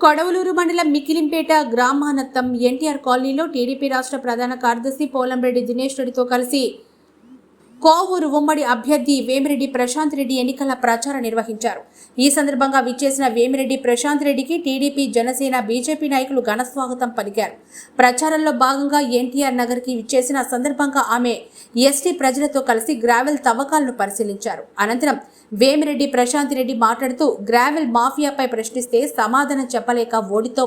కొడవలూరు మండలం మికిలింపేట గ్రామానత్తం ఎన్టీఆర్ కాలనీలో టీడీపీ రాష్ట్ర ప్రధాన కార్యదర్శి పోలంరెడ్డి దినేష్ రెడ్డితో కలిసి కోవూరు ఉమ్మడి అభ్యర్థి వేమిరెడ్డి ప్రశాంత్ రెడ్డి ఎన్నికల ప్రచారం నిర్వహించారు. ఈ సందర్భంగా విచ్చేసిన వేమిరెడ్డి ప్రశాంత్ రెడ్డికి టీడీపీ జనసేన బీజేపీ నాయకులు ఘన స్వాగతం పలికారు. ప్రచారంలో భాగంగా ఎన్టీఆర్ నగర్కి విచ్చేసిన సందర్భంగా ఆమె ఎస్టీ ప్రజలతో కలిసి గ్రావెల్ తవ్వకాలను పరిశీలించారు. అనంతరం వేమిరెడ్డి ప్రశాంత్ రెడ్డి మాట్లాడుతూ గ్రావెల్ మాఫియాపై ప్రశ్నిస్తే సమాధానం చెప్పలేక ఓడితో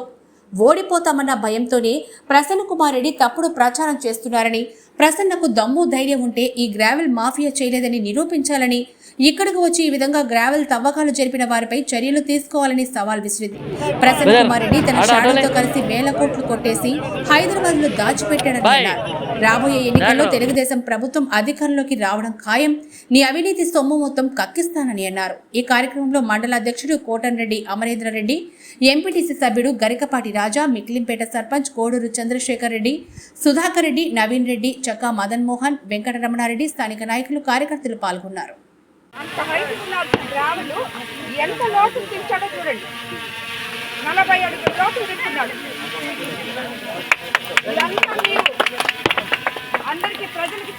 ఓడిపోతామన్న భయంతోనే ప్రసన్న కుమార్ రెడ్డి తప్పుడు ప్రచారం చేస్తున్నారని ప్రసన్నకు దమ్ము ధైర్యం ఉంటే ఈ గ్రావెల్ మాఫియా చేయలేదని నిరూపించాలని ఇక్కడికి వచ్చి ఈ విధంగా గ్రావెల్ తవ్వకాలు జరిపిన వారిపై చర్యలు తీసుకోవాలని సవాల్ విసిరింది. ప్రసన్న కుమార్ రెడ్డి తన షాడోతో కలిసి వేల కోట్లు కొట్టేసి హైదరాబాద్లో దాచిపెట్టాడని అన్నారు. రాబోయే ఎన్నికల్లో తెలుగుదేశం ప్రభుత్వం అధికారంలోకి రావడం ఖాయం. నీ అవినీతి సొమ్ము మొత్తం కక్కిస్తానని అన్నారు. ఈ కార్యక్రమంలో మండల అధ్యక్షుడు కోటన్రెడ్డి అమరేంద్ర రెడ్డి ఎంపీటీసీ సభ్యుడు గరికపాటి రాజా మిక్లింపేట సర్పంచ్ కోడూరు చంద్రశేఖర్ రెడ్డి సుధాకర్ రెడ్డి నవీన్ రెడ్డి చక్కా మదన్ మోహన్ వెంకటరమణారెడ్డి స్థానిక నాయకులు కార్యకర్తలు పాల్గొన్నారు. అంత ఎంత లోతు చూడండి. నలభై అడుగుల లోతు తింటున్నాడు ఇదంతా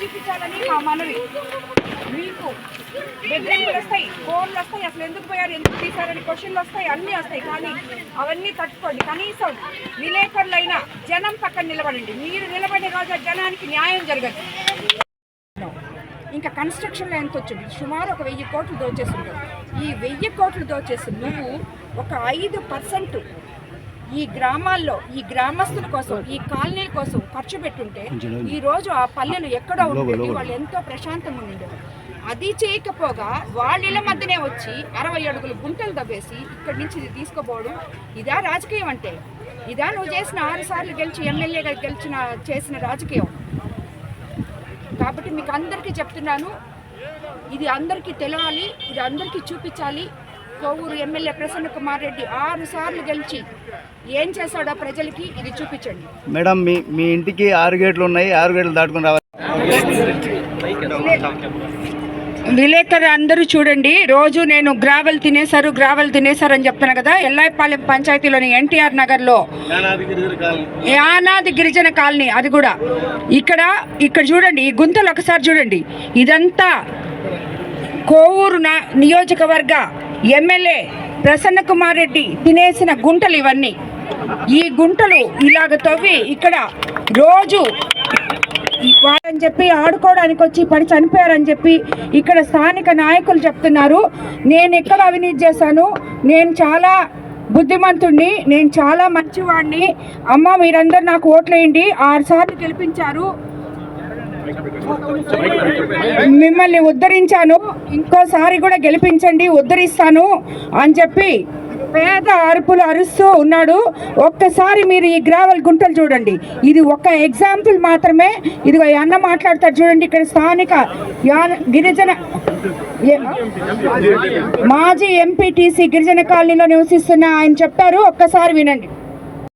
చూపించాలని మా మనవి. మీకు బెదిరింపులు వస్తాయి ఫోన్లు వస్తాయి అసలు ఎందుకు పోయారు ఎందుకు తీశారని క్వశ్చన్లు వస్తాయి అన్నీ వస్తాయి. కానీ అవన్నీ తట్టుకోండి. కనీసం విలేకరులైనా జనం పక్కన నిలబడండి. మీరు నిలబడే రోజు జనానికి న్యాయం జరగదు. ఇంకా కన్స్ట్రక్షన్లో ఎంత వచ్చింది? సుమారు ఒక వెయ్యి కోట్లు దోచేస్తుంటావు ఈ వెయ్యి కోట్లు దోచేసి నువ్వు ఒక ఐదు పర్సెంట్ ఈ గ్రామాల్లో ఈ గ్రామస్తుల కోసం ఈ కాలనీల కోసం ఖర్చు పెట్టుంటే ఈ రోజు ఆ పల్లెలు ఎక్కడో ఉండేవి వాళ్ళు ఎంతో ప్రశాంతంగా ఉండేవారు. అది చేయకపోగా వాళ్ళ ఇళ్ళ మధ్యనే వచ్చి అరవై అడుగులు గుంటలు దవ్వేసి ఇక్కడి నుంచి ఇది తీసుకోపోవడం ఇదా రాజకీయం అంటే. ఇదా నువ్వు చేసిన ఆరు సార్లు గెలిచి ఎమ్మెల్యేగా గెలిచిన చేసిన రాజకీయం. కాబట్టి మీకు అందరికీ చెప్తున్నాను ఇది అందరికీ తెలవాలి ఇది అందరికీ చూపించాలి. కోవూరు ఎమ్మెల్యే ప్రసన్న కుమార్ రెడ్డి ఆరు సార్లు గెలిచి ఏం చేశాడో ప్రజలకి ఇది చూపించండి. మేడం మీ మీ ఇంటికి ఆరు గేట్లు ఉన్నాయి ఆరు గేట్లు దాటుకుని రావాలి. విలేకరు అందరూ చూడండి రోజు నేను గ్రావెల్ తినేశారు గ్రావెల్ తినేశారు అని చెప్తున్నా కదా ఎల్లాయిపాలెం పంచాయతీలోని ఎన్టీఆర్ నగర్లో. యానాది గిరిజన కాలనీ అది కూడా. ఇక్కడ ఇక్కడ చూడండి ఈ గుంతలు ఒకసారి చూడండి. ఇదంతా కోవూరు నా నియోజకవర్గ ఎమ్మెల్యే ప్రసన్న కుమార్ రెడ్డి తినేసిన గుంటలు ఇవన్నీ. ఈ గుంటలు ఇలాగ తవ్వి ఇక్కడ రోజు వాళ్ళని చెప్పి ఆడుకోవడానికి వచ్చి పడి చనిపోయారని చెప్పి ఇక్కడ స్థానిక నాయకులు చెప్తున్నారు. నేను ఎక్కడ అవినీతి చేశాను? నేను చాలా బుద్ధిమంతుణ్ణి నేను చాలా మంచివాడిని అమ్మ మీరందరూ నాకు ఓట్లేయండి. ఆరు సార్లు గెలిపించారు. మిమ్మల్ని ఉద్ధరించాను. ఇంకోసారి కూడా గెలిపించండి ఉద్ధరిస్తాను అని చెప్పి పేద అరుపులు అరుస్తూ ఉన్నాడు. ఒక్కసారి మీరు ఈ గ్రావెల్ గుంటలు చూడండి. ఇది ఒక ఎగ్జాంపుల్ మాత్రమే. ఇది అన్న మాట్లాడతారు చూడండి ఇక్కడ స్థానిక గిరిజన మాజీ ఎంపీటీసీ గిరిజన కాలనీలో నివసిస్తున్న ఆయన చెప్పారు. ఒక్కసారి వినండి.